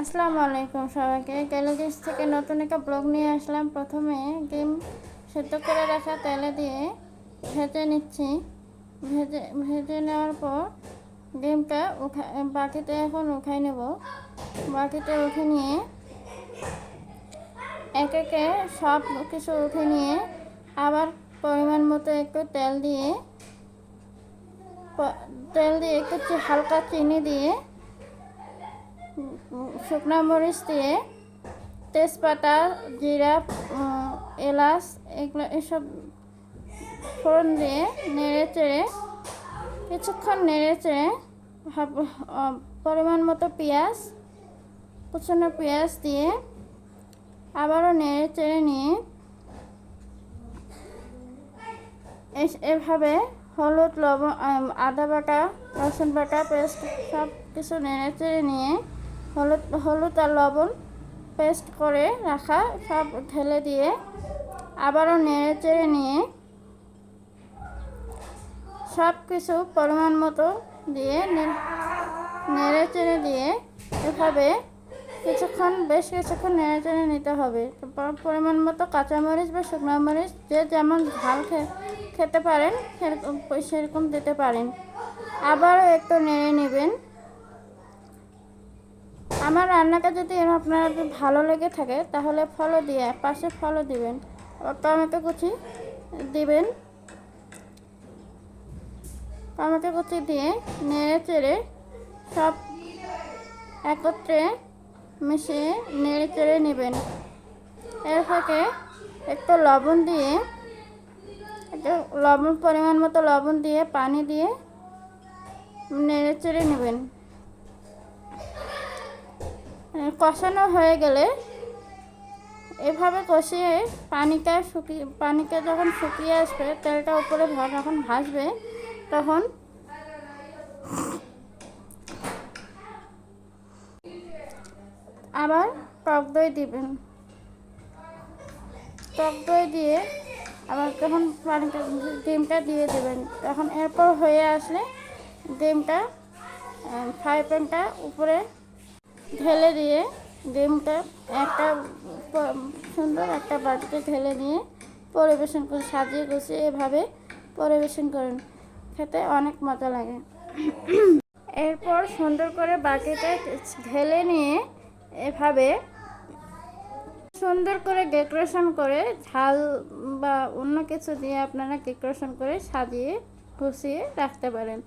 আসসালামু আলাইকুম সবাইকে। গ্যালারিস থেকে নতুন একটা ব্লগ নিয়ে আসলাম। প্রথমে ডিম সেদ্ধ করে রাখা তেলে দিয়ে ভেজে নিচ্ছি। ভেজে ভেজে নেওয়ার পর ডিমটা উঠা বাকিতে এখন উঠাই নেব। বাকিতে উঠে নিয়ে এক একে সব কিছু উঠে নিয়ে আবার পরিমাণ মতো একটু তেল দিয়ে তেল দিয়ে একটু হালকা চিনি দিয়ে শুকনো মরিচ দিয়ে তেজপাতা, জিরা এলাচ এগুলো এসব ফোড়ন দিয়ে নেড়ে চেড়ে, কিছুক্ষণ নেড়ে চেড়ে পরিমাণ মতো পেঁয়াজ, কুচনো পেঁয়াজ দিয়ে আবারও নেড়ে চেড়ে নিয়ে এভাবে হলুদ, লবণ আদা বাটা, রসুন বাটা, পেস্ট সব কিছু নেড়ে চেড়ে নিয়ে হলুদ হলুদ আর লবণ পেস্ট করে রাখা, সব ঢেলে দিয়ে আবারও নেড়ে চেড়ে নিয়ে সব কিছু পরিমাণ মতো দিয়ে নেড়ে চেড়ে দিয়ে এভাবে কিছুক্ষণ, বেশ কিছুক্ষণ নেড়ে চেড়ে নিতে হবে। পরিমাণ মতো কাঁচামরিচ বা শুকনো মরিচ যে যেমন ঝাল খেতে পারেন, সেরকম সেরকম দিতে পারেন। আবারও একটু নেড়ে নেবেন। আমার রান্নাটা যদি আপনার ভালো লেগে থাকে, তাহলে ফলো দিয়ে পাশে ফলো দিবেন। টমেটো কুচি দিবেন। টমেটো কুচি দিয়ে নেড়ে চেড়ে সব একত্রে মিশিয়ে নেড়ে চেড়ে নেবেন। এর ফাঁকে একটু লবণ দিয়ে, একটু লবণ পরিমাণ মতো লবণ দিয়ে, পানি দিয়ে নেড়ে চেড়ে নেবেন। কষানো হয়ে গেলে এভাবে কষিয়ে পানিটা শুকিয়ে পানিটা যখন শুকিয়ে আসবে, তেলটা উপরে যখন ভাসবে তখন আবার টক দই দিবেন। টক দই দিয়ে আবার যখন পানিটা, ডিমটা দিয়ে দেবেন, তখন এরপর হয়ে আসলে ডিমটা ফ্রাই প্যানটা উপরে ঢেলে দিয়ে ডিমটা একটা সুন্দর একটা বাটিতে ঢেলে নিয়ে পরিবেশন করে সাজিয়ে গুছিয়ে এভাবে পরিবেশন করুন। খেতে অনেক মজা লাগে। এরপর সুন্দর করে বাটিতে ঢেলে নিয়ে এভাবে সুন্দর করে ডেকোরেশন করে ঝাল বা অন্য কিছু দিয়ে আপনারা ডেকোরেশন করে সাজিয়ে গুছিয়ে রাখতে পারেন।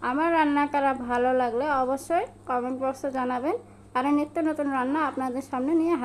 আমার রান্না করা ভালো লাগলে অবশ্যই কমেন্ট বক্সে জানাবেন। আর নিত্য নতুন রান্না আপনাদের সামনে নিয়ে